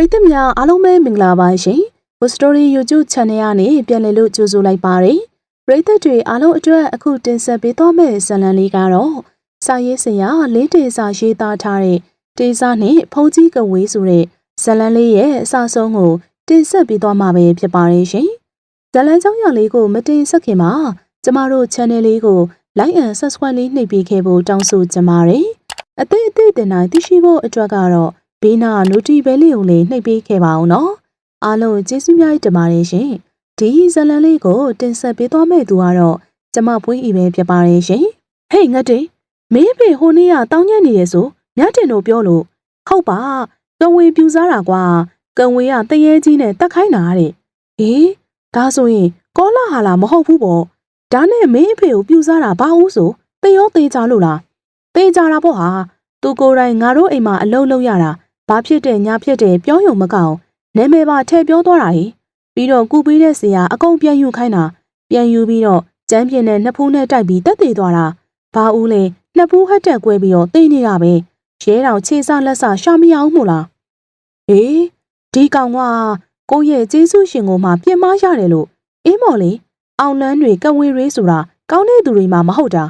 ရိသတ်များအားလုံးပဲမင်္ဂလာပါရှင်။ Good Story YouTube Channel ကနေပြန်လည်လို့ကြိုဆိုလိုက်ပါတယ်။ပရိသတ်တွေအားလုံးအတွက်အခုတင်ဆက်ပေးသွားမယ့်ဇာတ်လမ်းလေးကတော့စာရေးဆရာလေးတေစာရေးသားထားတဲ့တေစာနဲ့ဖုန်ကြီးကဝေးဆိုတဲ့ဇာတ်လမ်းလေးရဲ့အစဆုံးကိုတင်ဆက်ပေးသွားမှာပဲဖြစ်ပါတယ်ရှင်။ဇာတ်လမ်းကြောင်းရလေးကိုမတင်ဆက်ခင်မှာကျမတို့ channel လေးကို like and subscribe လေးနှိပ်ပေးခဲ့ဖို့တောင်းဆိုချင်ပါတယ်။အသေးအသေးတင်တိုင်းသိရှိဖို့အတွက်ကတော့ ဘေးနာနိုတီဘဲလေးကိုလည်းနှိပ်ပေးခဲ့ပါအောင်နော်အားလုံးကျေးဇူးများတင်ပါတယ်ရှင်ဒီဇလန်လေးကိုတင်ဆက်ပေးသွားမယ့်သူကတော့ကျမပွေးဤပဲဖြစ်ပါတယ်ရှင်ဟေးငတ်တေမင်းဖေဟိုနေ့ကတောင်းညံ့နေရဆိုမြတ်တင်တို့ပြောလို့ဟုတ်ပါကံဝေပြူစားတာကွာကံဝေကတရေကြီးနဲ့တက်ခိုင်းတာတဲ့ဟေးဒါဆိုရင်ကောလာဟာလာမဟုတ်ဘူးပေါ့ဒါနဲ့မင်းအဖေကိုပြူစားတာဘာဦးဆိုတရောသေးကြလို့လားသေးကြတာပေါ့ဟာသူကိုယ်တိုင်ငါတို့အိမ်မှာအလုံးလုံးရတာ ဘာဖြစ်တယ်ညာဖြစ်တယ်ပြောရုံမကောင်းနာမည်ပါထည့်ပြောသွားတာဟိပြီးတော့ကူပေးတဲ့ဆရာအကုန်ပြန်ယူခိုင်းတာပြန်ယူပြီးတော့ကျန်းပြင်းနဲ့နှစ်ဖူးနဲ့တိုက်ပြီးတက်သေးသွားတာဘာဦးလဲနှစ်ဖူးဟက်တက်ကွဲပြီးတော့တိတ်နေတာပဲရဲတော်ခြေစလက်စရှာမရအောင်မို့လားဟေးဒီကောင်ကကိုရဲ့ကျေးဇူးရှင်ကိုမှပြင်မရတယ်လို့အင်းမော်လေအောင်လန်းတွေကဝေရေးဆိုတာကောင်းတဲ့သူတွေမှမဟုတ်တာ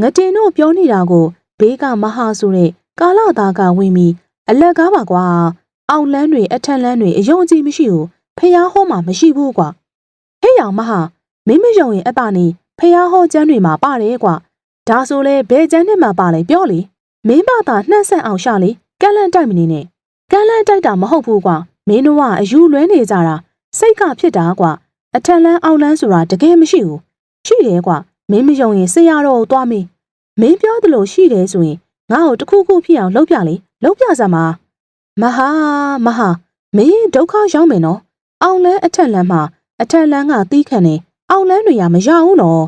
ငတင်တို့ပြောနေတာကိုဘေးကမဟာဆိုတဲ့ကာလသားကဝင်ပြီး အလက်ကားပါကွာအောင်လန်းတွေအထက်လန်းတွေအယုံကြည်မရှိဘူးဖះဟောမှာမရှိဘူးကွာဟဲ့ရောင်မဟာမင်းမယုံရင်အတာနေဖះဟောကျမ်းတွေမှာပါတယ်ကွာဒါဆိုလဲဘယ်ကျမ်းနဲ့မှပါလဲပြောလေမင်းဘာသာနှက်ဆက်အောင်ရှာလေကန့်လန့်တိုက်မနေနဲ့ကန့်လန့်တိုက်တာမဟုတ်ဘူးကွာမင်းတို့ကအယူလွဲနေကြတာစိတ်ကဖြစ်တာကွာအထက်လန်းအောင်လန်းဆိုတာတကယ်မရှိဘူးရှိတယ်ကွာမင်းမယုံရင်ဆရာတော်ကိုသွားမေးမင်းပြောသလိုရှိတယ်ဆိုရင်ငါ့ကိုတခုခုဖြစ်အောင်လုပ်ပြလေ လုပ်ပြစမ်းပါမဟာမဟာမင်းဒုက္ခရောက်မယ်နော်အောင်လန်းအထက်လန်းမှာအထက်လန်းကတီးခံနေအောင်လန်းတွေကမရဘူးနော်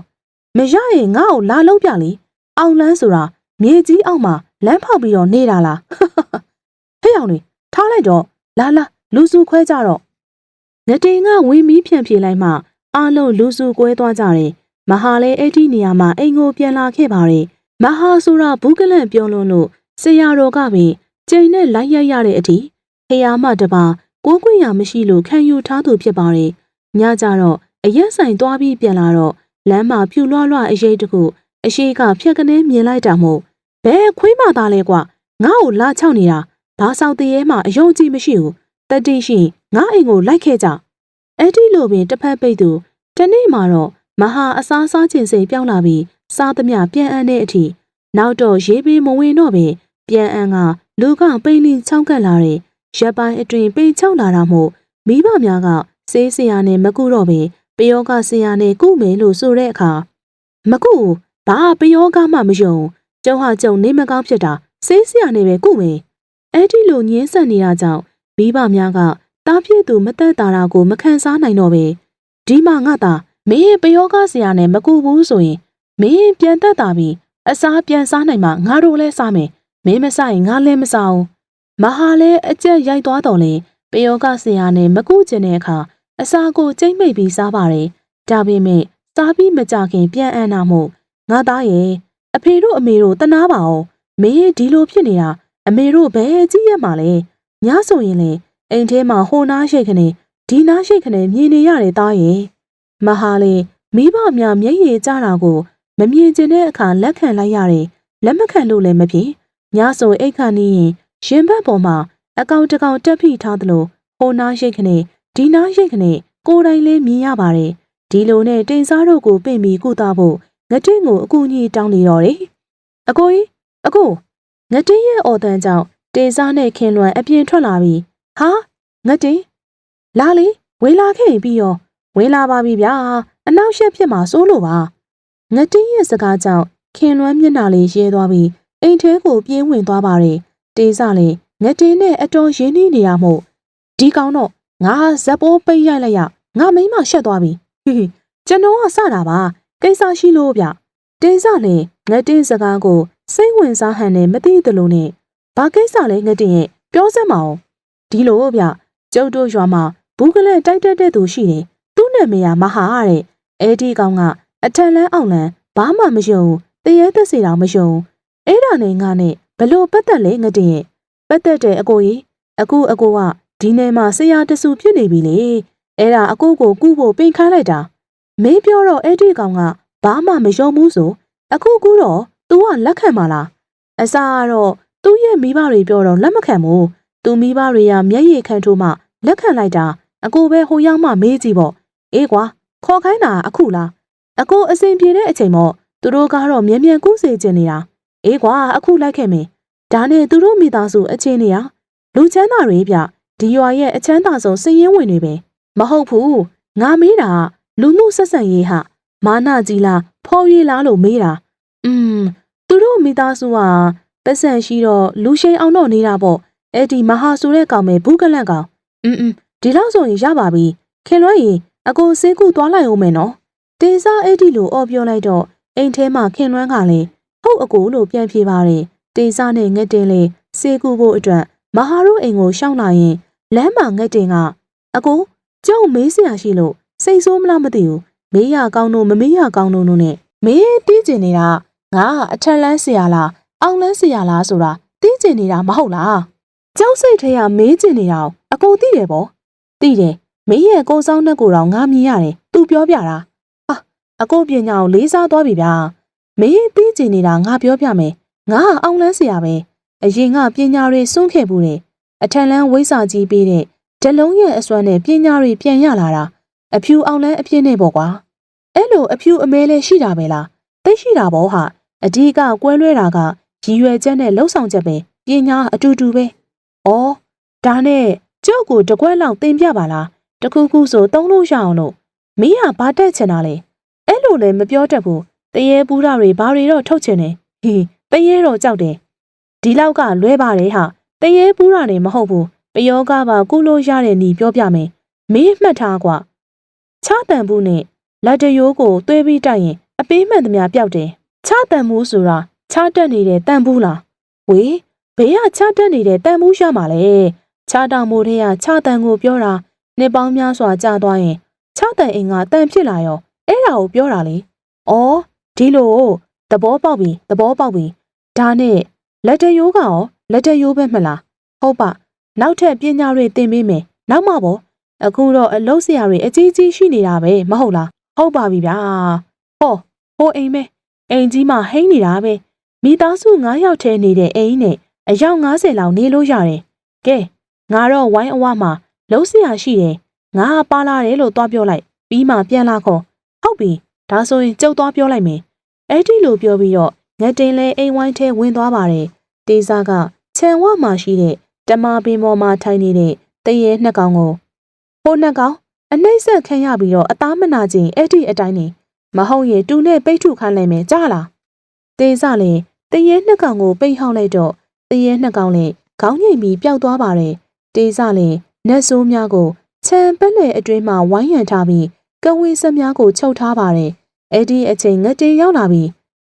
မရရင်ငါ့ကိုလာလုံးပြလေအောင်လန်းဆိုတာမြေကြီးအောက်မှာလမ်းဖောက်ပြီးတော့နေတာလားဟဲ့အောင်လေထားလိုက်တော့လာလာလူစုခွဲကြတော့ငတိန်ကဝင်းမီးဖြန့်ပြေးလိုက်မှအားလုံးလူစုကွဲသွားကြတယ်မဟာလည်းအဲ့ဒီနေရာမှာအိမ်ကိုပြန်လာခဲ့ပါတယ်မဟာဆိုတာဘူးကလန့်ပြောလွန်းလို့ ဆရာတော်ကပင်ကျိန်နဲ့လိုက်ရိုက်ရတဲ့အထိဖះမတပါကိုးကွေရမရှိလို့ခံယူထားသူဖြစ်ပါတယ်။ညကြတော့အရက်ဆိုင်သွားပြီးပြန်လာတော့လမ်းမှာဖြူလွှားလွှားအရေးတခုအရှိကဖြက်ကနေမြင်လိုက်တာမို့ဘဲခွေးမသားလဲကွာငါ့ကိုလာချောက်နေတာဘာဆောင်တရေမှအယုံကြည်မရှိဘူးတတိရှိငါအိမ်ကိုလိုက်ခဲ့ကြအဲ့ဒီလိုပင်တစ်ဖက်ပိတ်သူတနေ့မှတော့မဟာအစားစားခြင်းစိတ်ပြောင်းလာပြီးစားသမျှပြန်အန်းတဲ့အထိနောက်တော့ရေးပေးမဝင်တော့ပဲ ပြန်အန်းကလူကပိန်လင်းချောင်းကပ်လာတဲ့ရပ်ပိုင်းအတွင်ပိန်ချောင်းလာတာမို့မိဘများကစေးစရာနဲ့မကုတော့ပဲပယောကဆရာနဲ့ကုမယ်လို့ဆိုတဲ့အခါမကုဘာပယောကမှမယုံကျုံဟာကျုံနေမကောင်းဖြစ်တာစေးစရာနဲ့ပဲကုမယ်အဲ့ဒီလိုညင်းဆက်နေတာကြောင့်မိဘများကတားပြည့်သူမသက်တာတာကိုမခံစားနိုင်တော့ပဲဒီမှာငါသာမင်းပယောကဆရာနဲ့မကူဘူးဆိုရင်မင်းပြန်သက်တာပြီးအစားပြန်စားနိုင်မှငါတို့လည်းစားမယ် မင်းမဆိုင်ငါလည်းမဆောင်မဟာလည်းအကျက်ရိုက်သွားတော်လဲပယောကဆရာနဲ့မကူကျင်တဲ့အခါအစာကိုကျိမ့်မိတ်ပြီးစားပါတယ်ဒါပေမဲ့စားပြီးမကြခင်ပြန်အံ့နာမို့ငါသားရဲ့အဖေတို့အမေတို့တနာပါအောင်မင်းဒီလိုဖြစ်နေတာအမေတို့ဘယ်ကြည့်ရမှာလဲညဆိုရင်လေအိမ်ထဲမှာဟိုနားရှိတ်ခနဲ့ဒီနားရှိတ်ခနဲ့မြင်နေရတယ်သားရဲ့မဟာလေမိဘများမျက်ရည်ကျတာကို မမြင်ကျင်တဲ့အခါလက်ခံလိုက်ရတယ်လက်မခံလို့လည်းမဖြစ် ညဆိုအိတ်ခါနီးရင်ရင်ဘတ်ပေါ်မှာအကောင်တကောင်တက်ဖိထားသလိုဟိုနားရိတ်ခနဲ့ဒီနားရိတ်ခနဲ့ကိုယ်တိုင်လေးမြင်ရပါတယ်ဒီလိုနဲ့တင်စားတို့ကိုပြင်ပြီးကုသဖို့ငတင်းကိုအကူအညီတောင်းနေတော့တယ်အကိုကြီးအကိုငတင်းရဲ့အော်တန်ကြောင့်တင်စားနဲ့ခင်လွန်အပြင်ထွက်လာပြီးဟာငတင်းလာလေဝေလာခဲ့ပြီးရောဝေလာပါပြီဗျာအနောက်ရှက်ဖြစ်မှာစိုးလို့ပါငတင်းရဲ့စကားကြောင့်ခင်လွမ်းမျက်နှာလေးရဲသွားပြီး အိမ်ထဲကိုပြေးဝင်သွားပါတယ်တေးစလည်းငတင်းနဲ့အတော်ရင်းနှီးနေရမို့ဒီကောင်တော့ငါဇက်ပိုးပိတ်ရိုက်လိုက်ရငါမိမရှက်သွားပြီဟိဟိကျွန်တော်ကစတာပါကိစ္စရှိလို့ဗျတေးစလည်းငတင်းစကားကိုစိတ်ဝင်စားဟန်နဲ့မသိသလိုနဲ့ဘာကိစ္စလဲငတင်းရဲ့ပြောစမ်းမအောင်ဒီလိုဗျကျုပ်တို့ရွာမှာဘူးကလေးတိုက်တက်တဲ့သူရှိတယ်သူ့နာမည်ကမဟာတဲ့အဲ့ဒီကောင်ကအထက်လန်းအောင်လန်းဘာမှမယုံတရေသက်စီတောင်မယုံ အဲ့ဒါနဲ့ငါနဲ့ဘလို့ပတ်သက်လဲငတင်းရဲ့ပတ်သက်တယ်အကိုကြီးအခုအကိုက ဒီနယ်မှာဆရာတဆူဖြစ်နေပြီလေအဲ့ဒါအကိုကိုကူဖို့ပင်ခိုင်းလိုက်တာမင်းပြောတော့အဲ့ဒီကောင်ကဘာမှမယုံဘူးဆိုအခုကူတော့ तू ကလက်ခံပါလားအစားကတော့သူ့ရဲ့မိဘတွေပြောတော့လက်မခံဘူးသူမိဘတွေကမျက်ရည်ခံထိုးမှလက်ခံလိုက်တာအကိုပဲဟိုရောက်မှမေးကြည့်ပေါ့အေးကွာခေါ်ခိုင်းတာအခုလားအကိုအစဉ်ပြေတဲ့အချိန်ပေါ့သူတို့ကတော့မြ мян ကူးစေချင်နေတာ အေးကွာအခုလိုက်ခဲ့မင်းဒါနဲ့သူတို့မိသားစုအချင်းနေရလူချမ်းသာတွေပြဒီရွာရဲ့အချမ်းသာဆုံးစည်ရင်းဝင်တွေပဲမဟုတ်ဘူးငါမေးတာလူမှုဆက်ဆံရေးဟာမာနကြီးလားဖော်ရည်လားလို့မေးတာอืมသူတို့မိသားစုကပတ်စံရှိတော့လူရှိန်အောင်တော့နေတာပေါ့အဲ့ဒီမဟာဆိုတဲ့ကောင်ပဲဘူးကလန့်ကောင်อืมอืมဒီလောက်ဆိုရင်ရပါပြီခင်လွှဲရင်အကိုစေးကူသွားလိုက်အောင်မယ်နော်တေစာအဲ့ဒီလိုအော်ပြောလိုက်တော့အိမ်ထဲမှာခင်လွှမ်းကလည်း ဟုတ်အကိုလို့ပြန်ပြေပါတယ်တေစာနဲ့ငက်တင်လေးစေးကူဖို့အတွက်မဟာတို့အိမ်ကိုရှောင်းလာရင်လမ်းမှာငက်တင်ကအကိုကျုံမေးစရာရှိလို့စိတ်ဆိုးမလားမသိဘူးမေးရကောင်းတို့မမေးရကောင်းတို့တို့နဲ့မေးတီးကျင်နေတာငါအထက်လန်းဆရာလားအောင်လန်းဆရာလားဆိုတာတီးကျင်နေတာမဟုတ်လားကျောင်းစိတ်ထဲကမေးကျင်နေတာကိုအကိုသိတယ်ပေါ့သိတယ်မင်းရဲ့ကိုယ်ဆောင်နှက်ကိုတော့ငါမြင်ရတယ်သူပြောပြတာဟာအကိုပညာကိုလေးစားသွားပြီဗျာ မင်းတီးကျင်နေတာငါပြောပြမယ်ငါအောင်လန်းဆရာပဲအရင်ကပညာတွေစွန့်ခဲ့ဘူးတယ်အထက်လန်းဝိစာကြီးပေးတဲ့တလုံးရဲ့အစွမ်းနဲ့ပညာတွေပြန်ရလာတာအဖြူအောင်လန်းအဖြစ်နဲ့ပေါ့ကွာအဲ့လိုအဖြူအမဲလေးရှိတာပဲလားသိရှိတာပေါ့ဟာအဓိကကွဲလွဲတာကရည်ရွယ်ချက်နဲ့လှုပ်ဆောင်ချက်ပဲပညာအတူတူပဲ။အော်ဒါနဲ့ကြောက်ကိုတကွက်လောက်တင်ပြပါလား။တခုခုဆိုသုံးလို့ရအောင်လို့မင်းကဘာတက်ချင်တာလဲ။အဲ့လိုလည်းမပြောတတ်ဘူး။ တရေပူးတာတွေဘာတွေတော့ထုတ်ချင်တယ်။ဟီတရေတော့ကြောက်တယ်။ဒီလောက်ကလွဲပါတယ်ဟာ။တရေပူးတာနေမဟုတ်ဘူး။ပယောကပါကုလို့ရတဲ့နီပြောပြမယ်။မင်းမှတ်ထားကွာ။ချတန်ဘူးနဲ့လက်တရိုးကိုသွေးပြီးတိုက်ရင်အပေးမှန်သမျှပျောက်တယ်။ချတန်မှုဆိုတာချတက်နေတဲ့တန်ဘူးလားဝေးဘေးကချတက်နေတဲ့တန်ဘူးရမှာလေချတောင်မိုးထဲကချတန်ကိုပြောတာနှစ်ပေါင်းများစွာကြာသွားရင်ချတန်အိမ်ကတန်ဖြစ်လာရောအဲ့ဒါကိုပြောတာလေဩ ဒီလိုသဘောပေါက်ပြီသဘောပေါက်ပြီဒါနဲ့လက်တရိုးကရောလက်တရိုးပဲမလားဟုတ်ပါနောက်ထပ်ပညာတွေသင်ပေးမယ်နောက်မှပေါ့အခုတော့အလုပ်ဆရာတွေအကြီးကြီးရှိနေတာပဲမဟုတ်လားဟုတ်ပါပြီဗျာဟောဟိုအိမ်မဲအိမ်ကြီးမှာဟိန်းနေတာပဲမိသားစု9ယောက်ထဲနေတဲ့အိမ်နဲ့အယောက်90လောက်နေလို့ရတယ်။ကဲငါတော့ဝိုင်းအဝမှာလုံးစရာရှိတယ်။ငါပါလာတယ်လို့သွားပြောလိုက်ပြီးမှပြန်လာခေါ်ဟုတ်ပြီဒါဆိုရင်ကြုတ်သွားပြောလိုက်မယ်။ အဲ့ဒီလိုပြောပြီးတော့ငက်တင်လဲအိမ်ဝိုင်းထဲဝင်သွားပါတယ်။တေးစားကခြံဝမှာရှိတဲ့တမပင်ပေါ်မှာထိုင်နေတဲ့တရေနှစ်ကောင်ကိုဟိုနှစ်ကောင်အနှိမ့်ဆက်ခံရပြီးတော့အသားမနာခြင်းအဲ့ဒီအတိုင်းနေမဟုတ်ရင်တူနဲ့ပိတ်ထုခိုင်းလိုက်မယ်ကြားလားတေးစားလည်းတရေနှစ်ကောင်ကိုပိတ်ဟောက်လိုက်တော့တရေနှစ်ကောင်လည်းခေါင်းငိမ့်ပြီးပျောက်သွားပါတယ်တေးစားလည်းနတ်ဆိုးများကိုခြံပက်လေအတွင်းမှာဝိုင်းရံထားပြီးကဝေးဆက်များကိုချုပ်ထားပါတယ် အဲ့ဒီအချိန်ငတ်တေရောက်လာပြီ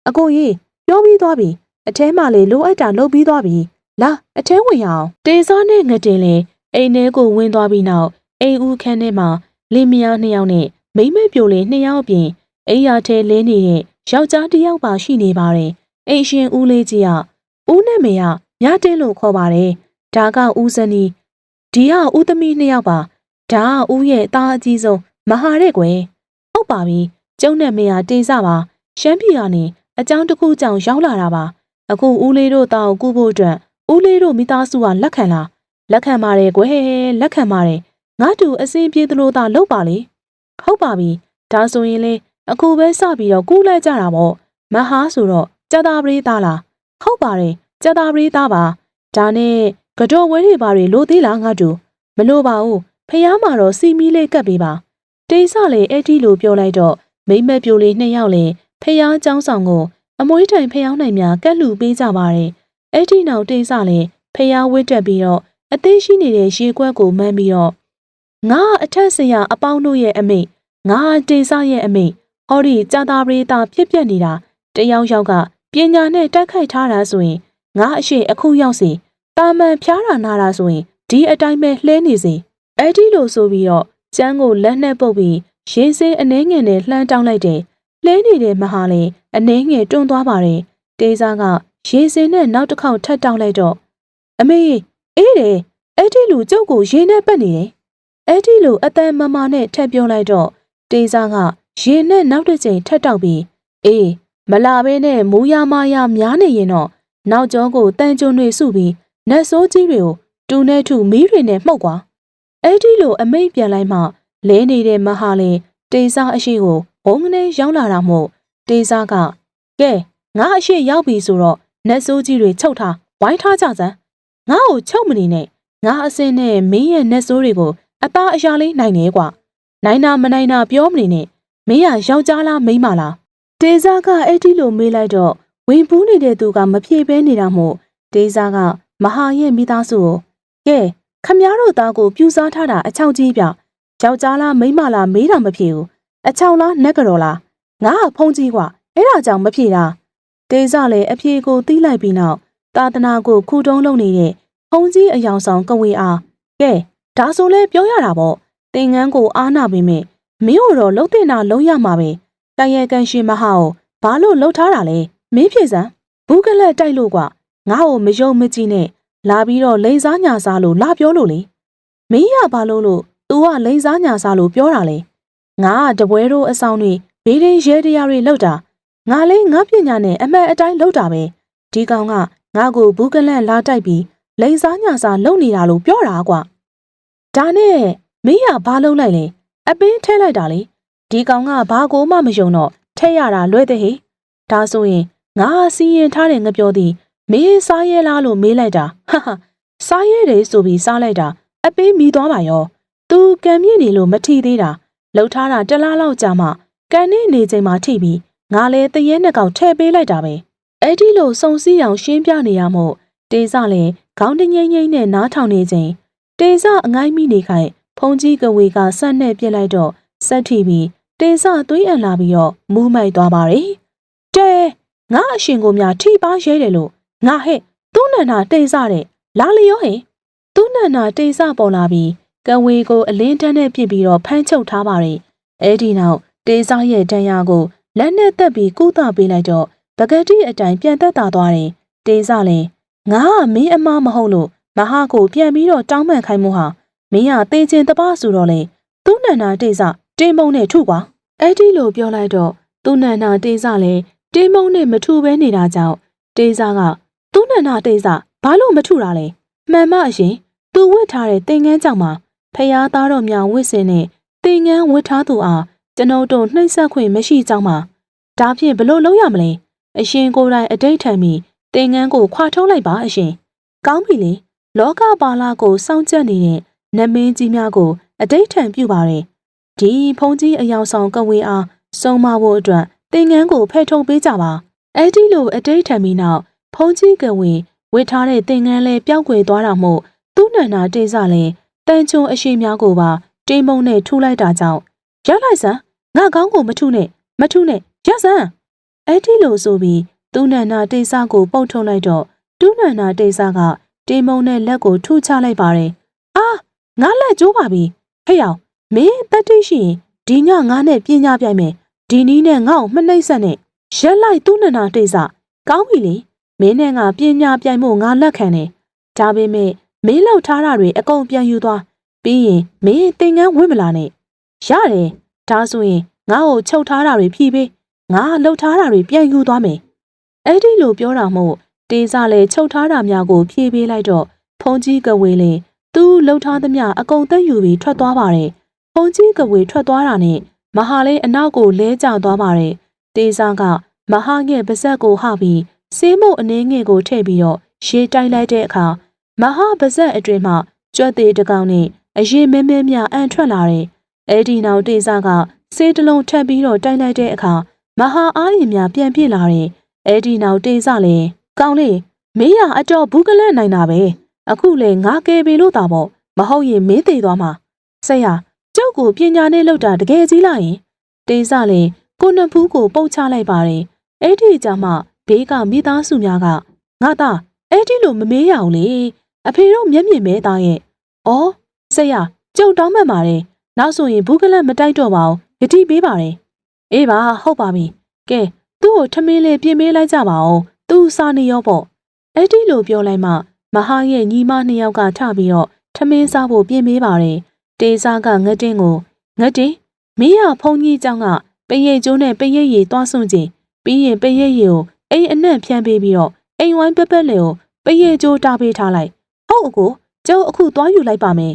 အကိုကြီးပြောပြီးသွားပြီအထဲမှာလေလိုအပ်တာလုပ်ပြီးသွားပြီလာအထဲဝင်ရအောင်တေစားနဲ့ငတင်လေအိမ်ထဲကိုဝင်သွားပြီးနောက်အိမ်ဦးခန်းထဲမှာလင်းမယားနှစ်ယောက်နဲ့မိမပြိုလေးနှစ်ယောက်အပြင်အိမ်ရထဲလင်းနေတဲ့ယောက်ျားတစ်ယောက်ပါရှိနေပါတယ်အိမ်ရှင်ဦးလေးကြီးကဦးနဲ့မေကမြတင်းလို့ခေါ်ပါတယ်ဒါကဦးစနီဒီကဦးသမီးနှစ်ယောက်ပါဒါကဦးရဲ့သားအကြီးဆုံးမဟာတဲ့ကွယ်ဟုတ်ပါပြီ ကျုံနဲ့မေကတင်စပါရှမ်းပြည်ကနေအကြောင်းတစ်ခုကြောင့်ရောက်လာတာပါအခုဦးလေးတို့တောက်ကူဖို့အတွက်ဦးလေးတို့မိသားစုကလက်ခံလားလက်ခံပါတယ်ကွယ်လက်ခံပါတယ်ငါတူအစင်ပြေသလိုသာလုပ်ပါလေဟုတ်ပါပြီဒါဆိုရင်လေအခုပဲစပြီးတော့ကူးလိုက်ကြတာပေါ့မဟာဆိုတော့ကြတာပရိသားလားဟုတ်ပါတယ်ကြတာပရိသားပါဒါနဲ့ကတော့ဝဲတွေပါတွေလိုသေးလားငါတူမလို့ပါဘူးဖះမှာတော့စီမီလေးကပ်ပေးပါတိတ်ဆလေအဲ့ဒီလိုပြောလိုက်တော့ မိမက်ပြိုလေးနှစ်ယောက်လည်းဖះเจ้าဆောင်ကိုအမွှေးတိုင်ဖះနိုင်များကတ်လူပေးကြပါတယ်အဲ့ဒီနောက်တိတ်ဆလည်းဖះဝစ်တက်ပြီးတော့အသေးရှိနေတဲ့ရေကွက်ကိုမှန်းပြီးတော့ငါအထက်ဆရာအပေါင်းတို့ရဲ့အမိတ်ငါတေဆရဲ့အမိတ်ဟောဒီကြာတာပရိသာဖြစ်ပြနေတာတယောက်ယောက်ကပညာနဲ့တက်ခိုက်ထားတာဆိုရင်ငါအရှိအခုရောက်စီတာမန်ဖျားတာနာတာဆိုရင်ဒီအတိုင်းပဲလှဲနေစီအဲ့ဒီလိုဆိုပြီးတော့ကျန်းကိုလက်နဲ့ပုတ်ပြီး ရေစင်းအနှဲငယ်နဲ့လှမ်းတောင်းလိုက်တယ်လှဲနေတဲ့မဟာလည်းအနှဲငယ်တွန်းသွားပါတယ်တေးစားကရေစင်းနဲ့နောက်တစ်ခေါက်ထပ်တောင်းလိုက်တော့အမေအေးတယ်အဲ့ဒီလူကျုပ်ကိုရေနဲ့ပတ်နေတယ်အဲ့ဒီလူအတန်မမာနဲ့ထပ်ပြောလိုက်တော့တေးစားကရေနဲ့နောက်တစ်ချိန်ထပ်တောက်ပြီးအေးမလာဘဲနဲ့မူရမာရများနေရင်တော့နောက်ကျောကိုတန်ကျွန်းတွေစုပြီးနတ်ဆိုးကြီးတွေကိုတူနဲ့ထုမီးတွေနဲ့မှုတ်ကွာအဲ့ဒီလိုအမိတ်ပြန်လိုက်မှ လဲနေတဲ့မဟာလင်တေးစားအရှိကိုဘုံကနေရောက်လာတာမို့တေးစားကကဲငါအရှိရောက်ပြီဆိုတော့နတ်ဆိုးကြီးတွေချုပ်ထားဝိုင်းထားကြစမ်းငါ့ကိုချုပ်မနေနဲ့ငါအစင်းနဲ့မင်းရဲ့နတ်ဆိုးတွေကိုအသားအရာလေးနိုင်နေကွာနိုင်နာမနိုင်နာပြောမနေနဲ့မင်းရယောက်ျားလားမိန်းမလားတေးစားကအဲ့ဒီလိုမေးလိုက်တော့ဝင်ပူးနေတဲ့သူကမဖြေဘဲနေတာမို့တေးစားကမဟာရဲ့မိသားစုကိုကဲခမည်းတော်သားကိုပြူစားထားတာအချောက်ကြီးပြ ယောက်ျားလားမိန်းမလားမေးတာမဖြေဘူးအချောက်လားနက်ကြော်လားငါကဖုံးကြီးကွာအဲ့ဒါကြောင့်မဖြေတာတေးစားလည်းအဖြေကိုတီးလိုက်ပြီးနောက်သာသနာကိုခုတုံးလုပ်နေတဲ့ဖုံးကြီးအယောင်ဆောင်ကဝေအားကဲဒါဆိုလဲပြောရတာပေါ့တင်ငန်းကိုအားနာပေမဲ့မင်းတို့တော့လှုပ်တင်တာလုံးရမှာပဲတန်ရကန်ရှင်မဟာကိုဘာလို့လှုပ်ထားတာလဲမင်းဖြစ်စမ်းဘူးကလက်တိုက်လို့ကွာငါ့ကိုမယုံမကြည်နဲ့လာပြီးတော့လိန်စားညာစားလို့လာပြောလို့လေမင်းရဘာလို့လို့ तू ကလိန်စားညာစားလို့ပြောတာလေငါကတပွဲတို့အဆောင်တွေဘေးရင်ရဲတရားတွေလောက်တာငါလေးငါပညာနဲ့အမှန်အတိုင်းလောက်တာပဲဒီကောင်ကငါ့ကိုဘူးကလန့်လာတိုက်ပြီးလိန်စားညာစားလုပ်နေတာလို့ပြောတာကွာဒါနဲ့မင်းရဘာလုပ်လိုက်လဲအပင်းထဲလိုက်တာလေဒီကောင်ကဘာကိုမှမယုံတော့ထဲရတာလွဲတဲ့ဟိဒါဆိုရင်ငါစီရင်ထားတဲ့ငပြောသည်မင်းစားရဲလားလို့မေးလိုက်တာဟာဟာစားရဲတယ်ဆိုပြီးစားလိုက်တာအပင်းမီသွားပါရော သူကံမြင့်နေလို့မထီသေးတာလှုပ်ထားတာတလားလောက်ကြာမှကန်နေနေချိန်မှာထိပြီးငါလဲတရဲနှစ်ကောင်ထဲ့ပေးလိုက်တာပဲအဲ့ဒီလိုစုံစည်းအောင်ရှင်းပြနေရမို့တေးစလည်းခေါင်းတငိမ့်ငိမ့်နဲ့နားထောင်နေချိန်တေးစအငိုင်းမိနေခိုင်ဖုန်ကြီးကဝေကဆက်နဲ့ပြစ်လိုက်တော့ဆက်ထီပြီးတေးစသွေးအံလာပြီးတော့မူးမိုက်သွားပါတယ်တဲငါအရှင်ကိုများထိပါရဲတယ်လို့ငါဟဲ့သူ့နန္နာတေးစတဲ့လာလျောဟင်သူ့နန္နာတေးစပေါ်လာပြီး ကဝေကိုအလင်းတန်းနဲ့ပြစ်ပြီးတော့ဖမ်းချုပ်ထားပါတယ်အဲ့ဒီနောက်တေးစရဲ့တန်ရာကိုလက်နဲ့တက်ပြီးကုသပေးလိုက်တော့ပကတိအတိုင်းပြန်သက်သာသွားတယ်တေးစလည်းငါကမင်းအမမဟုတ်လို့မဟာကိုပြန်ပြီးတော့တောင်းပန်ခိုင်းမှုဟာမင်းကတေးချင်းတပဆိုတော့လေသူ့နန္နာတေးစတင်းမုံနဲ့ထုကွာအဲ့ဒီလိုပြောလိုက်တော့သူ့နန္နာတေးစလည်းတင်းမုံနဲ့မထုဘဲနေတာကြောင့်တေးစကသူ့နန္နာတေးစဘာလို့မထုတာလဲမှန်မအရှင်သူဝတ်ထားတဲ့သင်ငန်းကြောင့်မှာ ဖျားသားတော်များဝတ်စင်နဲ့သင်ငန်းဝတ်ထားသူအားကျွန်ုပ်တို့နှိမ့်ဆက်ခွင့်မရှိကြောင်းမှာဒါဖြင့်ဘလို့လုပ်ရမလဲအရှင်ကိုယ်တိုင်အတိတ်ထံမီသင်ငန်းကိုခွာထုတ်လိုက်ပါအရှင်ကောင်းပြီလေလောကပါလာကိုစောင့်ကြက်နေတဲ့နမင်းကြီးများကိုအတိတ်ထံပြုပါရင်ဒီဖုန်ကြီးအယောင်ဆောင်ကဝေးအားစုံမဖို့အတွက်သင်ငန်းကိုဖဲ့ထုံပေးကြပါအဲ့ဒီလိုအတိတ်ထံမီနောက်ဖုန်ကြီးကဝေးဝစ်ထားတဲ့သင်ငန်းလဲပျောက်ကွယ်သွားတာမို့သူ့နန္နာတေးစလဲ တန်ချုံအရှိများကိုပါတိမ်မုံနဲ့ထူလိုက်တာကြောင့်ရလိုက်စမ်းငါကောင်းကိုမထုနဲ့မထုနဲ့ရစမ်းအဲ့ဒီလိုဆိုပြီးသူ့နန္နာတေးစကိုပုတ်ထုတ်လိုက်တော့တူးနန္နာတေးစကတိမ်မုံနဲ့လက်ကိုထုချလိုက်ပါတယ်အာငါလက်ကျိုးပါပြီဟဲ့အောင်မင်းတတိရှိရင်ဒီညငါနဲ့ပညာပြိုင်မယ်ဒီနီးနဲ့ငါ့ကိုမနှိမ့်ဆက်နဲ့ရက်လိုက်သူ့နန္နာတေးစကောင်းပြီလေမင်းနဲ့ငါပညာပြိုင်ဖို့ငါလက်ခံတယ်ဒါပေမဲ့ မင်းလောက်ထားတာတွေအကုန်ပြန်ယူသွားပြီးရင်မင်းသင်ငန်းဝင်မလာနဲ့ရတယ်ဒါဆိုရင်ငါ့ကိုချုပ်ထားတာတွေဖြီးပေးငါလှုပ်ထားတာတွေပြန်ယူသွားမယ်အဲ့ဒီလိုပြောတာမို့တေးစားလေချုပ်ထားတာများကိုဖြီးပေးလိုက်တော့ဖုန်ကြီးကဝေးလေသူလှုပ်ထားသမျှအကုန်သက်ယူပြီးထွက်သွားပါတယ်ဖုန်ကြီးကဝေးထွက်သွားတာနဲ့မဟာလေးအနောက်ကိုလဲကျသွားပါတယ်တေးစားကမဟာငဲ့ပါဇက်ကိုဟပြီးဆေးမုတ်အနှင်းငယ်ကိုထည့်ပြီးတော့ရှေးတိုက်လိုက်တဲ့အခါ မဟာပါဇက်အတွင်မှကြွက်သေးတကောင်နဲ့အရင်မဲမဲမြအန်ထွက်လာတယ်။အဲဒီနောက်တေစာကဆေးတလုံးထပ်ပြီးတော့တိုက်လိုက်တဲ့အခါမဟာအားရင်များပြန်ပြစ်လာတယ်။အဲဒီနောက်တေစာလည်းကောင်းလေးမင်းရအတော်ဘူးကလန့်နိုင်တာပဲ။အခုလေငါကယ်ပြီလို့သာပေါ့မဟုတ်ရင်မင်းသေးသွားမှာ။ဆက်ရကျုပ်ကိုပညာနဲ့လောက်တာတကယ်ကြီးလာရင်တေစာလည်းကိုနဖူးကိုပုတ်ချလိုက်ပါတယ်။အဲ့ဒီကြမှာဘေးကမိသားစုများကငါသားအဲ့ဒီလိုမမေးရအောင်လေ အဖေတို့မျက်မြင်မဲသားရဲ့။အော်ဆက်ရကြုံတောင်းမှတ်ပါတယ်။နောက်ဆိုရင်ဘူးကလတ်မတိုက်တော့ပါဘူး။ယတိပေးပါတယ်။အေးပါဟုတ်ပါပြီ။ကဲသူ့ကိုထမင်းလေးပြင်ပေးလိုက်ကြပါဦး။သူ့စာနေရောပေါ့။အဲ့ဒီလိုပြောလိုက်မှမဟာရဲ့ညီမနှစ်ယောက်ကထပြီးတော့ ထမင်းစားဖို့ပြင်ပေးပါတယ်တေးစားကငတ်တင်းကိုငတ်တင်းမင်းရဖုန်ကြီးเจ้าကပရိတ်ကျိုးနဲ့ပရိတ်ရည်သွားစွန့်ခြင်းပြီးရင်ပရိတ်ရည်ကိုအိမ်အနှံ့ဖြန်းပေးပြီးတော့အိမ်ဝိုင်းပက်ပက်လေကိုပရိတ်ကျိုးတားပေးထားလိုက် ဟုတ်အကိုကျုပ်အခုသွားယူလိုက်ပါမယ်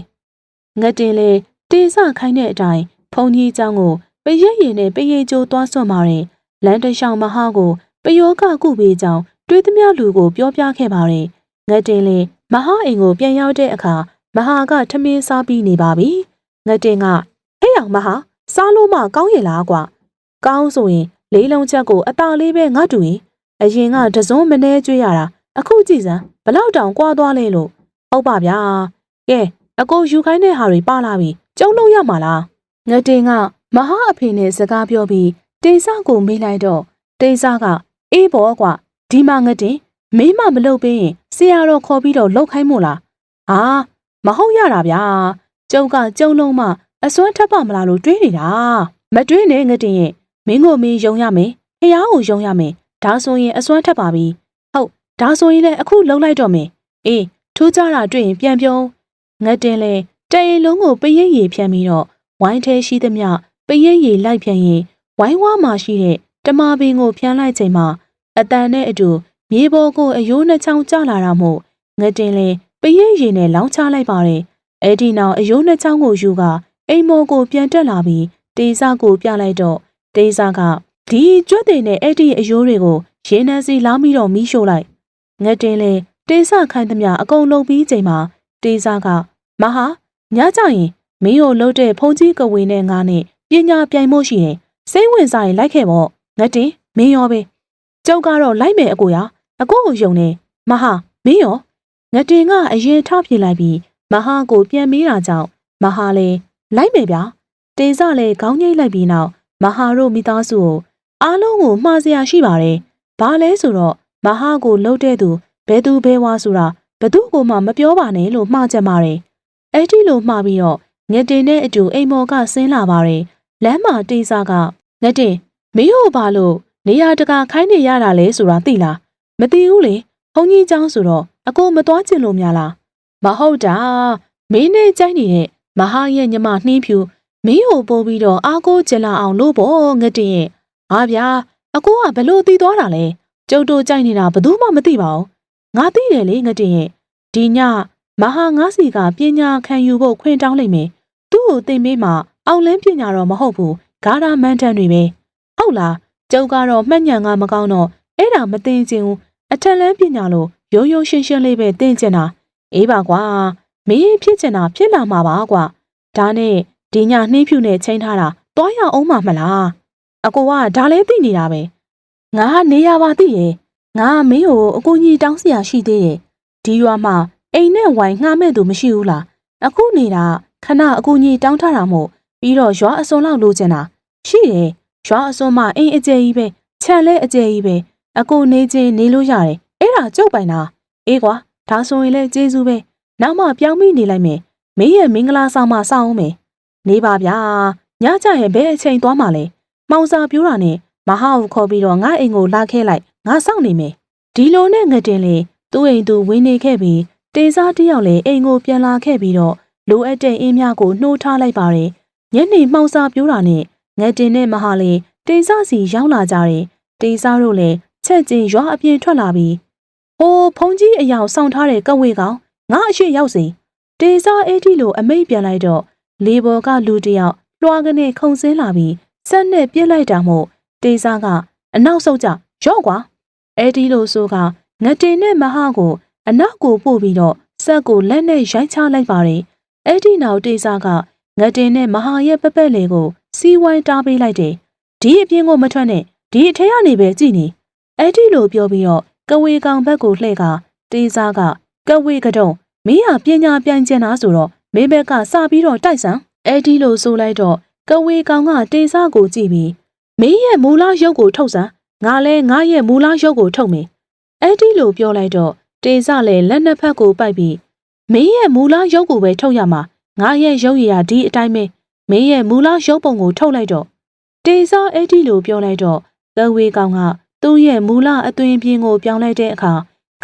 ငတ်တင်းလေတေးစားခိုင်းတဲ့အတိုင်းဖုန်ကြီးเจ้าကိုပရိတ်ရည်နဲ့ပရိတ်ကျိုးသွားစွန့်ပါတယ်လမ်းတလျှောက်မဟာကိုပယောကကုပေးကြောင်းတွေးသမျှလူကိုပြောပြခဲ့ပါတယ်ငတ်တင်လေမဟာအိမ်ကိုပြန်ရောက်တဲ့အခါမဟာကထမင်းစားပြီးနေပါပြီငတ်တင်ကဟဲ့အောင်မဟာစားလို့မှကောင်းရဲ့လားကွာကောင်းဆိုရင်လေးလုံးချက်ကိုအသာလေးပဲငါတူရင်အရင်ကတစုံမနှဲကျွေးရတာအခုကြည့်စမ်းဘလောက်တောင်ကွာသွားလဲလို့ ဟုတ်ပါဗျာကဲအကိုယူခိုင်းတဲ့ဟာတွေပါလာပြီကျုံလုံးရမှာလားငတ်တင်ကမဟာအဖေနဲ့စကားပြောပြီးတေဆာကိုမေးလိုက်တော့တေဆာကအေးဘောကွာဒီမှာငတင်မင်းမမလုပ်ပေးရင်ဆရာတော်ခေါ်ပြီးတော့လှုပ်ခိုင်းမို့လားဟာမဟုတ်ရတာဗျာကျုပ်ကကျုံလုံးမအစွမ်းထပ်ပါမလားလို့တွေးနေတာမတွေးနဲ့ငတင်ရဲ့မင်းကိုမင်းယုံရမယ်ဖះကိုယုံရမယ်ဒါဆိုရင်အစွမ်းထပ်ပါပြီဟုတ်ဒါဆိုရင်လည်းအခုလှုပ်လိုက်တော့မယ်အေး ထူးကြတာတွေ့ရင်ပြန်ပြုံးငတင်လေတအိမ်လုံးကိုပရိတ်ရည်ဖြန်းပြီးတော့ဝိုင်းထဲရှိသမျှပရိတ်ရည်လိုက်ဖြန်းရင်ဝိုင်းဝါမှာရှိတဲ့တမပင်ကိုဖြန်းလိုက်ချိန်မှာအတန်နဲ့အတူမြေပေါ်ကိုအယိုးနှချောင်းကျလာတာမို့ငတင်လေပရိတ်ရည်နဲ့လောင်းချလိုက်ပါတယ်အဲ့ဒီနောက်အယိုးနှချောင်းကိုယူကအိမ်မော်ကိုပြန်တက်လာပြီးတေးစားကိုပြလိုက်တော့တေးစားကဒီကြွက်တဲ့နဲ့အဲ့ဒီအယိုးတွေကိုရင်းနှန်းစီလောင်းပြီးတော့မီးရှို့လိုက်ငတင်လေ တေးစားခိုင်းသမျှအကုန်လုံးပြီးချိန်မှာတေးစားကမဟာညကြရင်မင်းကိုလှုပ်တဲ့ဖုန်ကြီးကဝေနဲ့ငါနဲ့ပညာပြိုင်မှုရှိတယ်စိတ်ဝင်စားရင်လိုက်ခဲ့ပေါ့ငတ်တင်မင်းရောပဲကျုပ်ကတော့လိုက်မယ်အကိုရအကိုကိုယုံနေမဟာမင်းရောငတ်တင်ကအရင်ထပြေးလိုက်ပြီးမဟာကိုပြန်မေးတာကြောင့်မဟာလည်းလိုက်မယ်ဗျာတင်စလည်းခေါင်းငိမ့်လိုက်ပြီးနောက်မဟာတို့မိသားစုကိုအားလုံးကိုမှားစရာရှိပါတယ်ဘာလဲဆိုတော့မဟာကိုလှုပ်တဲ့သူ ဘယ်သူဘဲဝါဆိုတာဘသူကိုမှမပြောပါနဲ့လို့မှားချက်ပါတယ်အဲ့ဒီလိုမှားပြီးတော့ငတင်နဲ့အတူအိမ်မော်ကဆင်းလာပါတယ်လမ်းမှာတေးစားကငတင်မင်းတို့ဘာလို့နေရာတကာခိုင်းနေရတာလဲဆိုတာသိလားမသိဘူးလေဘုန်းကြီးเจ้าဆိုတော့အကိုမသွားချင်လို့များလားမဟုတ်တာမင်းနဲ့ကြိုက်နေတဲ့မဟာရဲ့ညီမနှင်းဖြူမင်းကိုပို့ပြီးတော့အားကိုးကြလာအောင်လို့ပေါ့ငတင်ရဲ့ဟာဗျာအကိုကဘလို့သိသွားတာလဲကျုပ်တို့ကြိုက်နေတာဘယ်သူမှမသိပါဘူး ငါသိတယ်လေငတင်ရဲ့ဒီညမဟာငါးစီကပညာခံယူဖို့ခွင့်တောင်းလိုက်မယ်သူ့ကိုသင်ပေးမှအောင်လင်းပညာတော့မဟုတ်ဘူးဂါရာမန်တန်တွေပဲဟုတ်လားကျုပ်ကတော့မှတ်ညံကမကောင်းတော့အဲ့ဒါမသိချင်ဘူးအထက်လန်းပညာလို့ရိုးရိုးရှင်းရှင်းလေးပဲသိချင်တာအေးပါကွာမင်းဖြစ်ချင်တာဖြစ်လာမှာပါကွာဒါနဲ့ဒီညနှင်းဖြူနဲ့ချိန်ထားတာတွားရအောင်မမလားအကိုကဒါလဲသိနေတာပဲငါကနေရပါသိရဲ့ ငါမင်းကိုအကူကြီးတောင်းစရာရှိသေးတယ်ဒီရွာမှာအိမ်နဲ့ဝိုင်ငှားမဲ့သူမရှိဘူးလားအခုနေတာခဏအကူကြီးတောင်းထားတာမို့ပြီးတော့ရွာအစုံလောက်လိုချင်တာရှိတယ်ရွာအစုံမှာအိမ်အကျယ်ကြီးပဲခြံလဲအကျယ်ကြီးပဲအကိုနေချင်းနေလို့ရတယ်အဲ့ဒါကြုတ်ပိုင်တာအေးကွာဒါဆိုရင်လဲကျေးဇူးပဲနောက်မှပြောင်းပြီးနေလိုက်မယ်မင်းရဲ့မင်္ဂလာဆောင်မှစောင်းအောင်မယ်နေပါဗျာညကြရင်ဘယ်အချိန်သွားမှလဲမောင်စာပြိုးတာနဲ့မဟာကိုခေါ်ပြီးတော့ငါအိမ်ကိုလာခဲ့လိုက် ငါစောင့်နေမယ်ဒီလိုနဲ့ငတင်လေသူ့အိမ်သူဝင်နေခဲ့ပြီးတေစားတယောက်လည်းအိမ်ကိုပြန်လာခဲ့ပြီးတော့လိုအပ်တဲ့အင်းများကိုနှိုးထားလိုက်ပါတယ်ညနေမှောင်စာပြိုးတာနဲ့ငတင်နဲ့မဟာလေးတေစားစီရောက်လာကြတယ်တေစားတို့လည်းချက်ချင်းရွာအပြင်ထွက်လာပြီးဟိုဖုန်ကြီးအယောင်ဆောင်ထားတဲ့ကဝေကောင်ငါအရှိရောက်စီတေစားအေးတီလိုအမိတ်ပြန်လိုက်တော့လေဘော်ကလူတယောက်လွှာကနေခုံစင်းလာပြီးဆက်နဲ့ပြစ်လိုက်တာမို့တေစားကအနောက်ဆုတ်ကြရော့ကွာ အဲ့ဒီလိုဆိုကငတင်နဲ့မဟာကိုအနောက်ကိုပို့ပြီးတော့ဆက်ကိုလက်နဲ့ရိုက်ချလိုက်ပါတယ်အဲ့ဒီနောက်တေစားကငတင်နဲ့မဟာရဲ့ပပက်လေကိုစီးဝိုင်းတားပေးလိုက်တယ်ဒီအပြင်ကိုမထွက်နဲ့ဒီအထက်ကနေပဲကြည်နေအဲ့ဒီလိုပြောပြီးတော့ကဝေကောင်ဘက်ကိုလှည့်ကတေးစားကကဝေကတုံမင်းဟာပညာပြိုင်ကျင်တာဆိုတော့မင်းဘက်ကစပြီးတော့တိုက်ဆန်းအဲ့ဒီလိုဆိုလိုက်တော့ကဝေကောင်ကတေးစားကိုကြည့်ပြီးမင်းရဲ့မူလရုပ်ကိုထုတ်စမ်း ငါလဲငါရဲ့မူလရုပ်ကိုထုတ်မယ်အဲ့ဒီလိုပြောလိုက်တော့တေးစားလည်းလက်နှစ်ဖက်ကိုပိုက်ပြီးမင်းရဲ့မူလရုပ်ကိုပဲထုတ်ရမှာငါရဲ့ရုပ်ရည်ဟာဒီအတိုင်းပဲမင်းရဲ့မူလရုပ်ပုံကိုထုတ်လိုက်တော့တေးစားအဲ့ဒီလိုပြောလိုက်တော့ကဝေကောင်ကသူ့ရဲ့မူလအသွင်ပြင်းကိုပြောင်းလိုက်တဲ့အခါ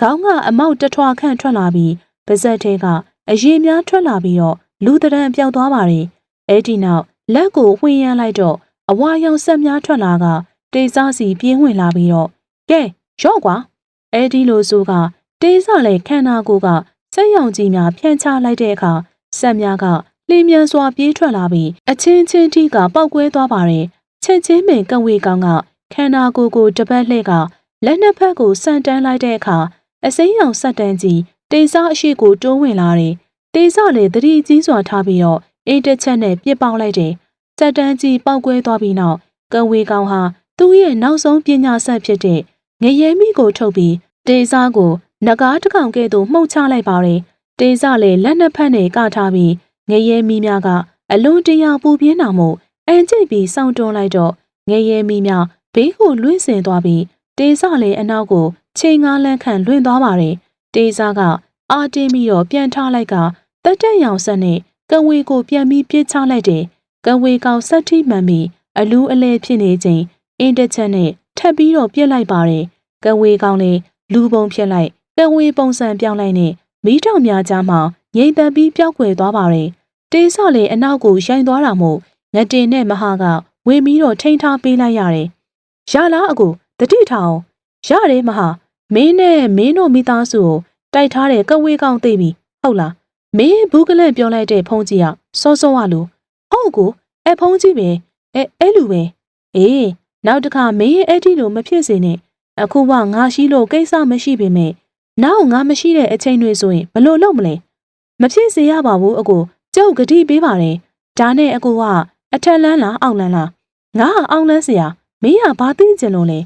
ခေါင်းကအမောက်တထွာခန့်ထွက်လာပြီးပါဇက်ထဲကအရင်များထွက်လာပြီးတော့လူတရံပျောက်သွားပါတယ်အဲ့ဒီနောက်လက်ကိုဝှင်းရမ်းလိုက်တော့အဝါရောင်ဆက်များထွက်လာက တေးစားစီပြင်းဝင်လာပြီးတော့ကဲရော့ကွာအဲ့ဒီလိုဆိုကတေးစားလေခန္ဓာကိုယ်ကစက်ရောင်ကြီးများဖြန့်ချလိုက်တဲ့အခါဆက်များကလင်းမြန်စွာပြေးထွက်လာပြီးအချင်းချင်းထိကပောက်ကွဲသွားပါတယ်ချက်ချင်းပင်ကံဝေကောင်းကခန္ဓာကိုယ်ကိုတပတ်လှဲ့ကလက်နှစ်ဖက်ကိုဆန်တန်းလိုက်တဲ့အခါအစိမ်းရောင်ဆက်တန်းကြီးတေးစားအရှိကိုတိုးဝင်လာတယ်တေးစားလေတတိကြီးစွာထားပြီးတော့အိတ်တစ်ချက်နဲ့ပြစ်ပေါက်လိုက်တယ်စက်တန်းကြီးပောက်ကွဲသွားပြီးနောက်ကံဝေကောင်ဟာ သူ့ရဲ့နောက်ဆုံးပညာဆက်ဖြစ်တဲ့ငရဲမိကိုထုတ်ပြီးတေးစားကိုနဂါးတစ်ကောင်ကဲ့သို့မှုတ်ချလိုက်ပါတယ်တေးစားလေလက်နှစ်ဖက်နဲ့ကထားပြီးငရဲမိများကအလွန်တရာပူပြင်းတာမို့အန်ကျိတ်ပြီးစောင့်တွန်းလိုက်တော့ငရဲမိများဘေးကိုလွင့်စင်သွားပြီးတေးစားလေအနောက်ကိုချိန်ငါးလန်းခန့်လွင့်သွားပါတယ်တေးစားကအာတင်းပြီးတော့ပြန်ထားလိုက်ကတက်တက်ရောင်ဆက်နဲ့ကံဝေကိုပြန်ပြီးပြစ်ချလိုက်တယ်ကံဝေကောင်ဆက်ထိမှန်ပြီးအလူးအလဲဖြစ်နေချိန် အင်းတစ်ချက်နဲ့ထပ်ပြီးတော့ပြစ်လိုက်ပါတယ်ကံဝေကောင်လည်းလူပုံဖြစ်လိုက်ကံဝေပုံစံပြောင်းလိုက်နဲ့မီးတောင်များကြားမှာငိမ့်သက်ပြီးပျောက်ကွယ်သွားပါတယ်တေးဆော့လေအနောက်ကိုရိုင်သွားတာမို့ငတင်နဲ့မဟာကဝင်ပြီးတော့ထိန်းထားပေးလိုက်ရတယ်ရလားအကိုတတိထောင်ရတယ်မဟာမင်းနဲ့မင်းတို့မိသားစုကိုတိုက်ထားတဲ့ကဝေးကောင်သိပြီဟုတ်လားမင်းဘူးကလန့်ပြောလိုက်တဲ့ဖုန်းကြီးကစောစောဝလို့ဟုတ်ကိုအဲဖုန်းကြီးပဲအဲအဲ့လူပဲအေး နောက်တစ်ခါမင်းရဲ့အဲ့ဒီလိုမဖြစ်စေနဲ့အခုကငါရှိလို့ကိစ္စမရှိပေမဲ့နောက်ငါမရှိတဲ့အချိန်တွေဆိုရင်ဘလို့လုပ်မလဲမဖြစ်စေရပါဘူးအကိုကျုပ်ဂတိပေးပါတယ်ဒါနဲ့အကိုကအထက်လန်းလားအောက်လန်းလားငါဟာအောက်လန်းစရာမင်းကဘာသိကျင်လို့လဲ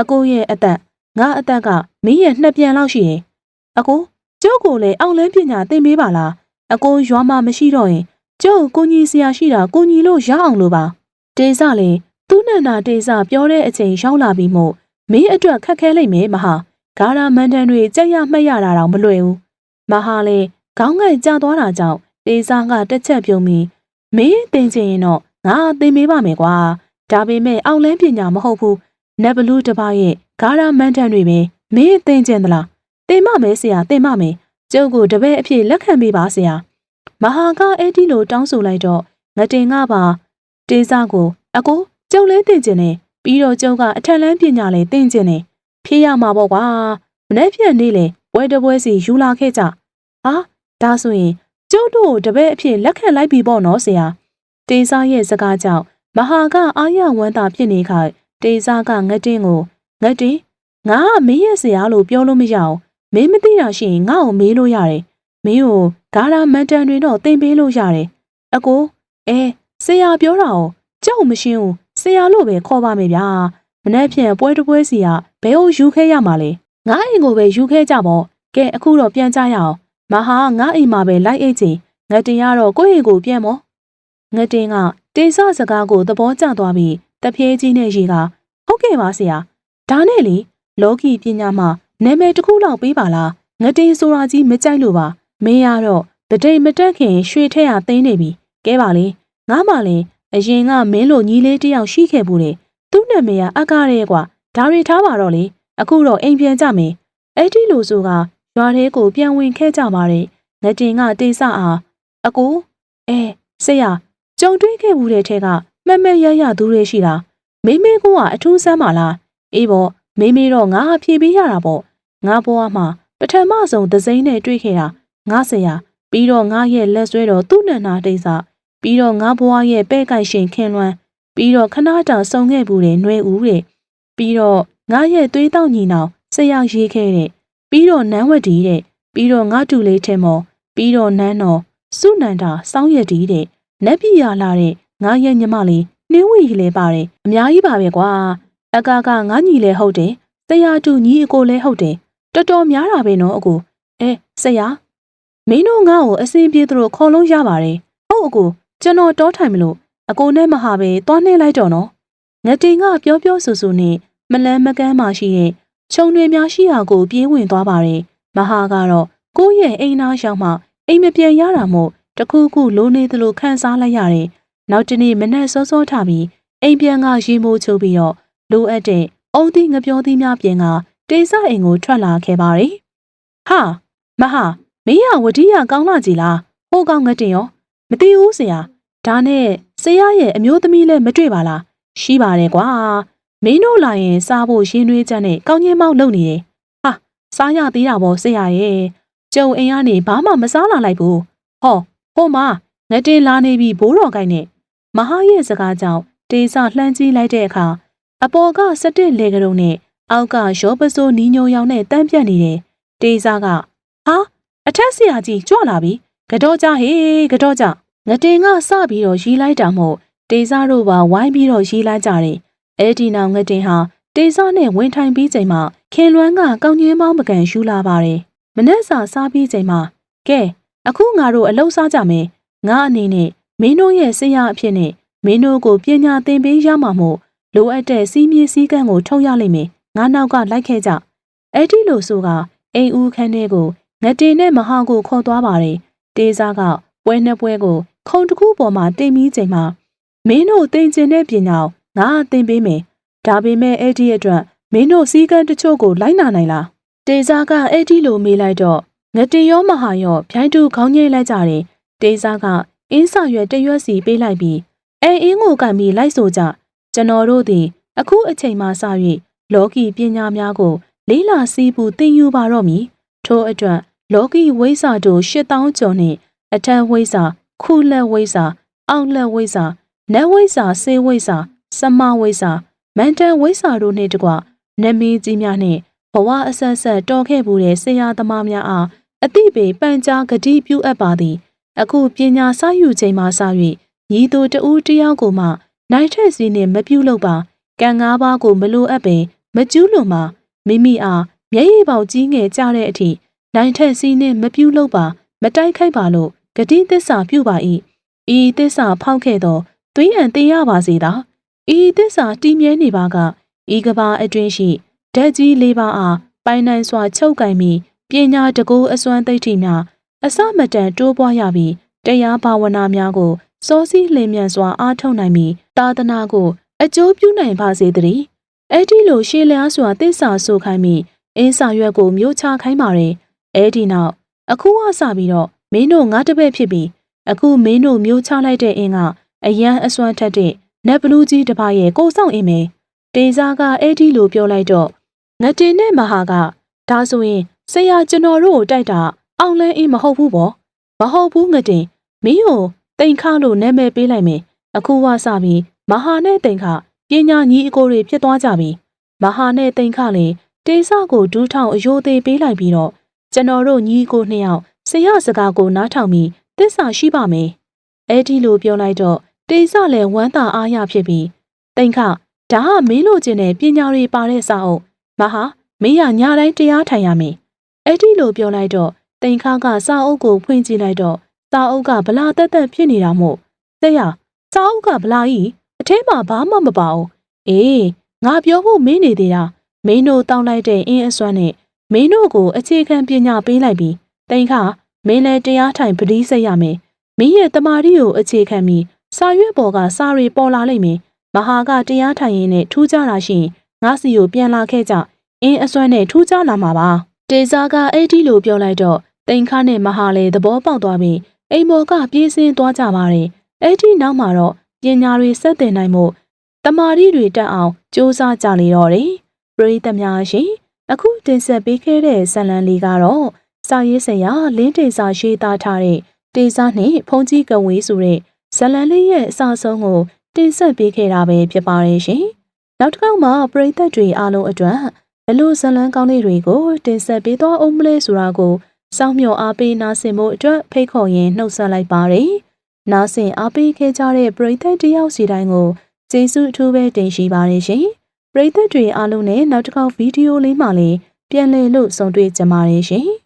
အကိုရဲ့အသက်ငါအသက်ကမင်းရဲ့နှစ်ပြန်လောက်ရှိရင်အကိုကျုပ်ကိုလည်းအောက်လန်းပညာသင်ပေးပါလားအကိုရွာမှာမရှိတော့ရင်ကျုပ်ကိုကြီးစရာရှိတာကိုကြီးလို့ရအောင်လို့ပါတေစလည်း သူ့နန္နာတေစပြောတဲ့အချိန်ရောက်လာပြီးမို့မင်းအတွက်ခက်ခဲလိမ့်မယ်မဟာဂါရာမန်တန်တွေကြက်ရမှတ်ရတာတော့မလွယ်ဘူးမဟာလည်းခေါင်းငိုက်ကျသွားတာကြောင့်တေစကတက်ချက်ပြုံးပြီးမင်းတင်ချင်ရင်တော့ငါသင်ပေးပါမယ်ကွာဒါပေမဲ့အောက်လန်းပညာမဟုတ်ဘူးနက်ဘလူးတပရဲ့ဂါရာမန်တန်တွေပဲမင်းသင်ကျင်သလားသင်မမယ်ဆရာသင်မမယ်ကျုပ်ကိုတပည့်အဖြစ်လက်ခံပေးပါဆရာမဟာကအဲ့ဒီလိုတောင်းဆိုလိုက်တော့ငတင်ကပါတေးစားကိုအကို ကျုပ်လဲသင်ကျင်တယ်ပြီးတော့ကျုပ်ကအထက်လန်းပညာလဲသင်ကျင်တယ်ဖြေးရမှာပေါ့ကွာမနေ့ဖြန်နေ့လေပွဲတပွဲစီယူလာခဲ့ကြဟာဒါဆိုရင်ကျုပ်တို့တပည့်အဖြစ်လက်ခံလိုက်ပြီပေါ့နော်ဆရာတေးစားရဲ့စကားကြောင့်မဟာကအာရဝမ်းသာဖြစ်နေခိုင်တေးစားကငတင်းကိုငတင်းငါကမင်းရဲ့ဆရာလို့ပြောလို့မရအောင်မင်းမသိတာရှိရင်ငါ့ကိုမေးလို့ရတယ်မင်းကိုဂါရာမန်တန်တွေတော့သင်ပေးလို့ရတယ်အကိုအဲဆရာပြောတာကိုကြောက်မရှင်းဘူး ဆရာလို့ပဲခေါ်ပါမယ်ဗျာမနေ့ဖြန်ပွဲတပွဲစီကဘယ်ကိုယူခဲရမှာလဲငါအိမ်ကိုပဲယူခဲကြပေါ့ကဲအခုတော့ပြန်ကြရအောင်မဟာငါအိမ်မှာပဲလိုက်အိတ်ချင်ငတင်ရတော့ကိုယ့်အိမ်ကိုပြန်မောငတင်ကတေဆစကားကိုသဘောကျသွားပြီးတဖြည်းကြီးနဲ့ရေကဟုတ်ကဲ့ပါဆရာဒါနဲ့လေလောကီပညာမှာနာမည်တစ်ခုလောက်ပေးပါလားငတင်ဆိုတာကြီးမကြိုက်လို့ပါမင်းရတော့တတိတ်မတက်ခင်ရွှေထက်ရသိမ်းနေပြီကဲပါလေငါမှလည်း အရင်ကမင်းလိုညီလေးတယောက်ရှိခဲ့ဘူးလေသူ့နာမည်ကအကားရဲကွာဒါတွေထားပါတော့လေအခုတော့အိမ်ပြန်ကြမယ်အဲ့ဒီလိုဆိုကရွာထဲကိုပြန်ဝင်ခဲ့ကြပါတယ်ငတင်ကတေးစအားအကူအဲဆရာကြုံတွေ့ခဲ့မှုတဲ့ထဲကမှတ်မှတ်ရရသူတွေရှိတာမိမေကူကအထူးဆန်းပါလားအေးပေါ့မိမေတော့ငါဖြေပေးရတာပေါ့ငါဘွားမှာပထမဆုံးသစိမ့်နဲ့တွေ့ခဲ့တာငါဆရာပြီးတော့ငါရဲ့လက်ဆွဲတော်သူ့နန္နာတိတ်စ ပြီးတော့ငါဘွားရဲ့ပဲ့ကိုက်ရှင်ခင်လွမ်းပြီးတော့ခဏတောင်စုံခဲ့ဘူးတဲ့နှွေဦးတဲ့ပြီးတော့ငါရဲ့သွေးတောက်ညီနောင်ဆရာရေးခဲ့တဲ့ပြီးတော့နန်းဝတီတဲ့ပြီးတော့ငါတူလေးထဲမော်ပြီးတော့နန်းတော်စုနန္ဒာစောင်းရတီတဲ့နက်ပြရလာတဲ့ငါရဲ့ညီမလေးနှင်းဝီလေးပါတယ်အများကြီးပါပဲကွာအကာကငါညီလဲဟုတ်တယ်ဆရာတူညီအကိုလဲဟုတ်တယ်တော်တော်များတာပဲနော်အကိုအဲဆရာမင်းတို့ငါ့ကိုအစင်ပြေသလိုခေါ်လို့ရပါတယ်ဟုတ်အကို ကျွန်တော်တောထိုင်မလို့အကိုနဲ့မဟာပဲသွားနှင်းလိုက်တော့နော်ငတင်ကပြောပြောဆူဆူနဲ့မလန်းမကန်းမှရှိတဲ့ခြုံတွေများရှိရာကိုပြေးဝင်သွားပါတယ်မဟာကတော့ကိုယ့်ရဲ့အိမ်သားရောက်မှအိမ်မပြန်ရတာမို့တခုခုလိုနေသလိုခံစားလိုက်ရတယ်နောက်တနေ့မနက်စောစောထပြီးအိမ်ပြန်ကရေမိုးချိုးပြီးတော့လိုအပ်တဲ့အုံသီးငပြောသီးများပြင်ကတေးစအိမ်ကိုထွက်လာခဲ့ပါတယ်ဟာမဟာမင်းရဝတိရကောင်းလာကြည်လားဟိုကောင်ငတ်တင်ရောမသိဘူးဆရာ ဒါနဲ့ဆရာရဲ့အမျိုးသမီးလည်းမတွေ့ပါလားရှိပါတယ်ကွာမင်းတို့လာရင်စားဖို့ရှင်းနှွေးချက်နဲ့ကောင်းချင်းမောက်လုပ်နေတယ်ဟာစားရသေးတာပေါ့ဆရာရဲ့ကျုံအိမ်ကနေဘာမှမစားလာလိုက်ဘူးဟောဟိုမှာငတင်လာနေပြီဘိုးတော်ကိုင်းနဲ့မဟာရဲ့စကားကြောင့်တေစာလှမ်းကြည့်လိုက်တဲ့အခါအပေါ်ကစတစ်လေကရုံနဲ့အောက်ကရောပစိုးနီးညိုရောင်နဲ့တန်းပြတ်နေတယ်တေစာကဟာအထက်ဆရာကြီးကြွလာပြီကတော့ကြဟေးကတော့ကြ ငတင်ကစပြီးတော့ရီးလိုက်တာမို့တေစာတို့ပါဝိုင်းပြီးတော့ရီးလိုက်ကြတယ်အဲ့ဒီနောက်ငတင်ဟာတေစာနဲ့ဝင်ထိုင်ပြီးချိန်မှာခင်လွန်းကကောင်းကြီးမောင်းပကံယူလာပါတယ်မနေ့စာစားပြီးချိန်မှာကဲအခုငါတို့အလုံးစားကြမယ်ငါအနေနဲ့မင်းတို့ရဲ့ဆရာအဖြစ်နဲ့မင်းတို့ကိုပညာသင်ပေးရမှာမို့လိုအပ်တဲ့စီးမြေးစည်းကမ်းကိုထုတ်ရလိမ့်မယ်ငါနောက်ကလိုက်ခဲ့ကြအဲ့ဒီလိုဆိုကအိမ်ဦးခန်းထဲကိုငတေနဲ့မဟာကိုခေါ်သွားပါတယ်တေးစားကပွဲနှစ်ပွဲကို ခုံတစ်ခုပေါ်မှာတင်ပြီးချိန်မှာမင်းတို့သင်ကျင်တဲ့ပညာကိုငါသင်ပေးမယ်ဒါပေမဲ့အဲ့ဒီအတွက်မင်းတို့စည်းကမ်းတချို့ကိုလိုက်နာနိုင်လားတေးစားကအဲ့ဒီလိုမေးလိုက်တော့ငတေရောမဟာရောဖြိုင်းတူခေါင်းငိမ့်လိုက်ကြတယ်တေးစားကအင်းစာရွက်တရွက်စီပေးလိုက်ပြီးအဲအင်းကိုကန်ပြီးလိုက်ဆိုကြကျွန်တော်တို့သည်အခုအချိန်မှစ၍လောကီပညာများကို လေးလာစီးပူသင်ယူပါတော့မည်ထို့အတွက်လောကီဝိဇ္ဇာတို့8000ကျော်နှင့်အထက်ဝိဇ္ဇာ ခုလက်ဝိဇ္ဇာအောက်လက်ဝိဇ္ဇာနတ်ဝိဇ္ဇာစေဝိဇ္ဇာစမဝိဇ္ဇာမန္တန်ဝိဇ္ဇာတို့နှင့်တကွနမင်းကြီးများနှင့်ဘဝအဆက်ဆက်တော်ခဲ့မှုတဲ့ဆရာသမားများအားအတိပေပန်ကြားဂတိပြုအပ်ပါသည် အခုပညာစယူချိန်မှစ၍ညီသူတဦးတယောက်ကိုမှ နိုင်ထက်စီနှင့်မပြုတ်လို့ပါကံငါးပါးကိုမလိုအပ်ပင် မကျူးလွန်ပါမိမိအားမျက်ရည်ပေါက်ကြီးငယ်ကြတဲ့အထိနိုင်ထက်စီနှင့်မပြုတ်လို့ပါ မတိုက်ခိုက်ပါလို့ ဂတိသစ္စာပြုပါ၏ဤသစ္စာဖောက်ခဲ့သောသွေးအံတင်ရပါစေသာဤသစ္စာတည်မြဲနေပါကဤကဘာအတွင်းရှိဓာတ်ကြီးလေးပါအားပိုင်နိုင်စွာချုပ်ကင်ပြီးပညာတကူအစွမ်းသိတိများအစမတန်တိုးပွားရပြီးတရားဘာဝနာများကိုစောစည်းလင်းမြန်စွာအားထုတ်နိုင်ပြီးသာသနာကို အကျိုးပြုနိုင်ပါစေတည်းအဲ့ဒီလိုရှေးလျားစွာသစ္စာဆိုခိုင်းပြီးအင်းစာရွက်ကိုမျိုးချခိုင်းပါတယ်အဲ့ဒီနောက်အခုဝစပြီးတော့ မင်းတို့ငါတပည့်ဖြစ်ပြီးအခုမင်းတို့မျိုးချလိုက်တဲ့အင်းကအရန်အစွမ်းထက်တဲ့နတ်ဘလူးကြီးတစ်ပါးရဲ့ကိုဆောင်အင်းမယ်တေစားကအဲ့ဒီလိုပြောလိုက်တော့ငတင်နဲ့မဟာကဒါဆိုရင်ဆရာကျွန်တော်တို့ကိုတိုက်တာအောင်လဲအင်းမဟုတ်ဘူးပေါ့မဟုတ်ဘူးငတင်မင်းကိုတိန်ခါလို့နာမည်ပေးလိုက်မယ်အခုဝစပြီးမဟာနဲ့တိန်ခပညာညီအကိုတွေဖြစ်သွားကြပြီမဟာနဲ့တိန်ခလည်းတေဆကိုဒူးထောင်အယိုသေးပေးလိုက်ပြီးတော့ကျွန်တော်တို့ညီကိုနှစ်ယောက် ဆရာစကားကိုနားထောင်ပြီးသစ္စာရှိပါမယ်အဲ့ဒီလိုပြောလိုက်တော့တေဆလည်းဝမ်းသာအားရဖြစ်ပြီးတိန်ခဒါကမင်းလိုချင်တဲ့ပညာတွေပါတဲ့စာအုပ်မဟာမင်းရညာတိုင်းတရားထိုင်ရမယ်အဲ့ဒီလိုပြောလိုက်တော့တိန်ခါကစာအုပ်ကိုဖွင့်ကြည့်လိုက်တော့စာအုပ်ကဗလာတက်တက်ဖြစ်နေတာမို့တဲ့ရစာအုပ်ကဗလာကြီးအထဲမှာဘာမှမပါဘူးအေးငါပြောဖို့မင်းနေသေးတာမင်းတို့တောင်းလိုက်တဲ့အင်းအစွမ်းနဲ့မင်းတို့ကိုအခြေခံပညာပေးလိုက်ပြီး တိန်ခါမင်းလည်းတရားထိုင်ပတိစိတ်ရမယ်မင်းရဲ့တမာရီကိုအခြေခံပြီးစာရွက်ပေါ်ကစာရီပေါ်လာလိမ့်မယ်မဟာကတရားထိုင်ရင်းနဲ့ထူးခြားတာရှိရင်ငါစီကိုပြန်လာခဲ့ကြအင်းအစွမ်းနဲ့ထူးခြားလာမှာပါတေဇာကအဲ့ဒီလိုပြောလိုက်တော့တိန်ခါနဲ့မဟာလည်းသဘောပေါက်သွားပြီးအိမ်မော်ကပြေးဆင်းသွားကြပါတယ်အဲ့ဒီနောက်မှာတော့ပညာတွေဆက်တင်နိုင်မှုတမာရီတွေတက်အောင်စူးစမ်းကြလေတော့တယ်ပရိသတ်များရှင်အခုတင်ဆက်ပေးခဲ့တဲ့ဇလံလေးကတော့ စာရေးဆရာလင်းတေစာရေးသားထားတဲ့တေစာနှင့်ဖုန်ကြီးကဝေးဆိုတဲ့ဇလံလေးရဲ့အစဆုံးကိုတင်ဆက်ပေးခဲ့တာပဲဖြစ်ပါတယ်ရှင်နောက်တစ်ခေါက်မှာပရိသတ်တွေအားလုံးအတွက်ဘလို့ဇလံကောင်းလေးတွေကိုတင်ဆက်ပေးသွားအောင်မလဲဆိုတာကိုစောင့်မျှော်အားပေးနားဆင်ဖို့အတွက်ဖိတ်ခေါ်ရင်းနှုတ်ဆက်လိုက်ပါတယ်။နားဆင်အားပေးခဲ့ကြတဲ့ပရိသတ်တယောက်စီတိုင်းကိုကျေးဇူးအထူးပဲတင်ရှိပါတယ်ရှင်။ပရိသတ်တွေအားလုံးနဲ့နောက်တစ်ခေါက်ဗီဒီယိုလေးမှလည်းပြန်လည်လို့ဆုံတွေ့ကြပါရရှင်။